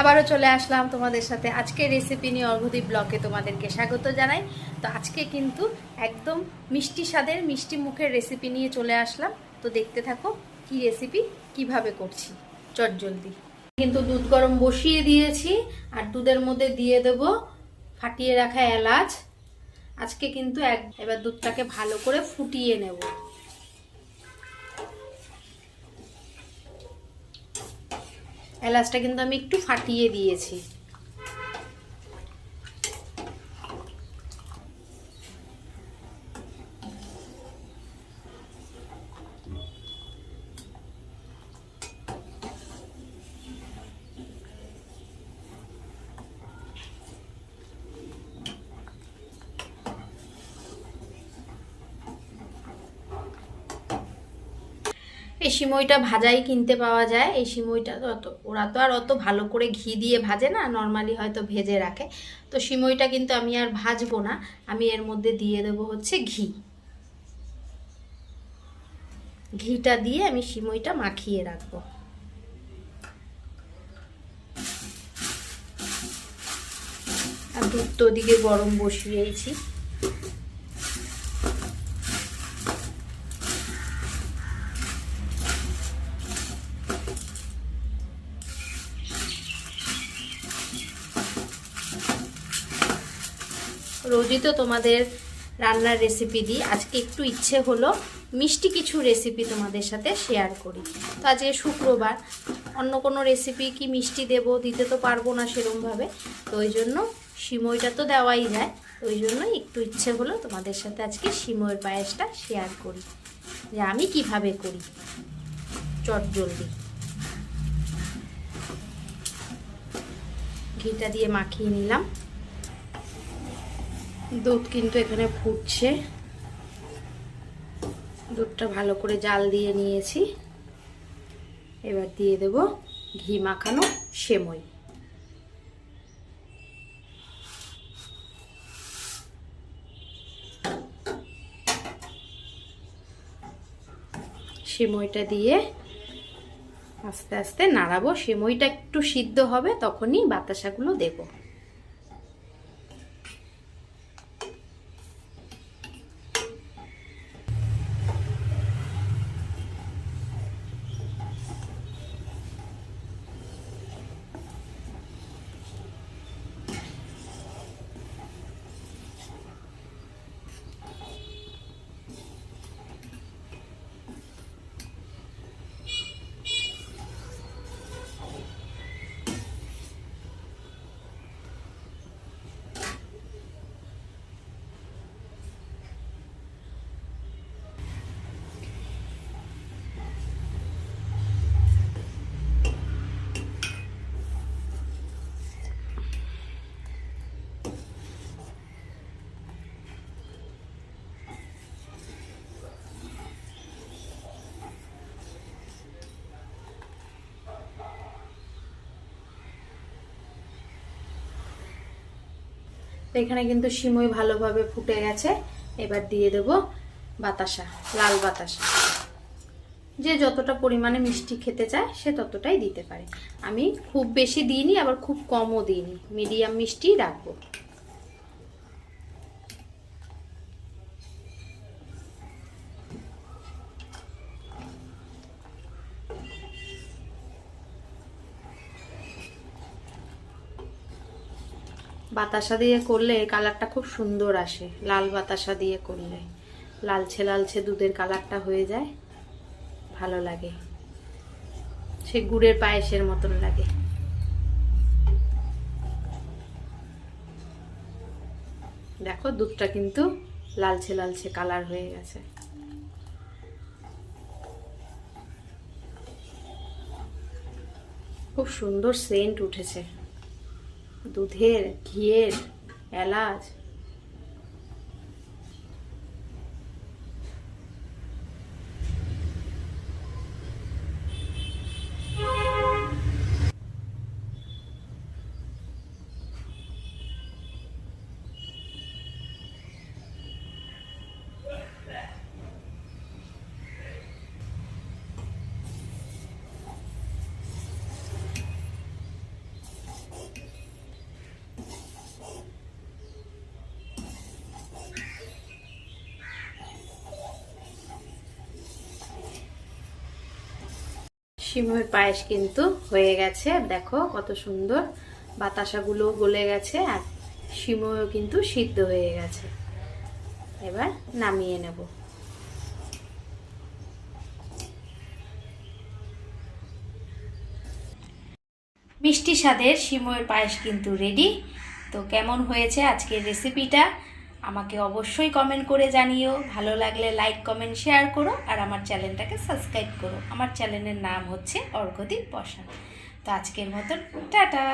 আবারও চলে আসলাম তোমাদের সাথে। আজকে রেসিপি নিয়ে অর্ঘদীপ ব্লকে তোমাদেরকে স্বাগত জানাই। তো আজকে কিন্তু একদম মিষ্টি স্বাদের, মিষ্টি মুখের রেসিপি নিয়ে চলে আসলাম। তো দেখতে থাকো কি রেসিপি কীভাবে করছি। চট জলদি। কিন্তু দুধ গরম বসিয়ে দিয়েছি, আর দুধের মধ্যে দিয়ে দেব ফাটিয়ে রাখা এলাচ। আজকে কিন্তু এক এবার দুধটাকে ভালো করে ফুটিয়ে নেব। এলাচটা কিন্তু আমি একটু ফাটিয়ে দিয়েছি। এই সিমইটা ভাজাই কিনতে পাওয়া যায়। এই সিমইটা অত, ওরা তো আর অত ভালো করে ঘি দিয়ে ভাজে না নর্মালি হয়তো ভেজে রাখে। তো সিমইটা কিন্তু আমি আর ভাজবো না, আমি এর মধ্যে দিয়ে দেব হচ্ছে ঘি। ঘিটা দিয়ে আমি সিমইটা মাখিয়ে রাখব। আর দুধ তো ওদিকে গরম বসিয়েছি রোজই তো তোমাদের রান্নার রেসিপি দিই। আজকে একটু ইচ্ছে হলো মিষ্টি কিছু রেসিপি তোমাদের সাথে শেয়ার করি। তো আজকে শুক্রবার, অন্য কোনো রেসিপি কি মিষ্টি দেব দিতে তো পারব না সেরমভাবে। তো ওই জন্য সিমইটা তো দেওয়াই যায়। ওই জন্য একটু ইচ্ছে হলো তোমাদের সাথে আজকে সিমইয়ের পায়েসটা শেয়ার করি। যে আমি কীভাবে করি। চট জলদি। ঘিটা দিয়ে মাখিয়ে নিলাম। দুধ কিন্তু এখানে ফুটছে। দুধটা ভালো করে জাল দিয়ে নিয়েছি। এবার দিয়ে দেব ঘি মাখানো সেমই। সেমইটা দিয়ে আস্তে আস্তে নাড়াবো। সেমইটা একটু সিদ্ধ হবে, তখনই বাতাসাগুলো দেবো। তো এখানে কিন্তু সিমই ভালোভাবে ফুটে গেছে। এবার দিয়ে দেব বাতাসা, লাল বাতাসা। যে যতটা পরিমাণে মিষ্টি খেতে চায়, সে ততটাই দিতে পারে। আমি খুব বেশি দিইনি, আবার খুব কমও দিইনি। মিডিয়াম মিষ্টি রাখব। বাতাসা দিয়ে করলে কালারটা খুব সুন্দর আসে, লাল বাতাসা দিয়ে করলে। লালছে লালছে দুধের কালারটা হয়ে যায়, ভালো লাগে। সে গুড়ের পায়েসের মতন লাগে। দেখো, দুধটা কিন্তু লালছে লালছে কালার হয়ে গেছে। খুব সুন্দর সেন্ট উঠেছে। দুধের ঘিয়ের এলাচ সিময়ের পায়েস কিন্তু হয়ে গেছে। দেখো কত সুন্দর বাতাসাগুলো গলে গেছে আর সিময়ও কিন্তু সিদ্ধ হয়ে গেছে। এবার নামিয়ে নেব। মিষ্টি স্বাদের সিময়ের পায়েস কিন্তু রেডি তো কেমন হয়েছে আজকের রেসিপিটা আমাকে অবশ্যই কমেন্ট করে জানিও। ভালো লাগলে লাইক কমেন্ট শেয়ার করো আর আমার চ্যানেলটাকে সাবস্ক্রাইব করো। আমার চ্যানেলের নাম হচ্ছে অর্ঘদীপ বসা তো আজকের মতন, টাটা!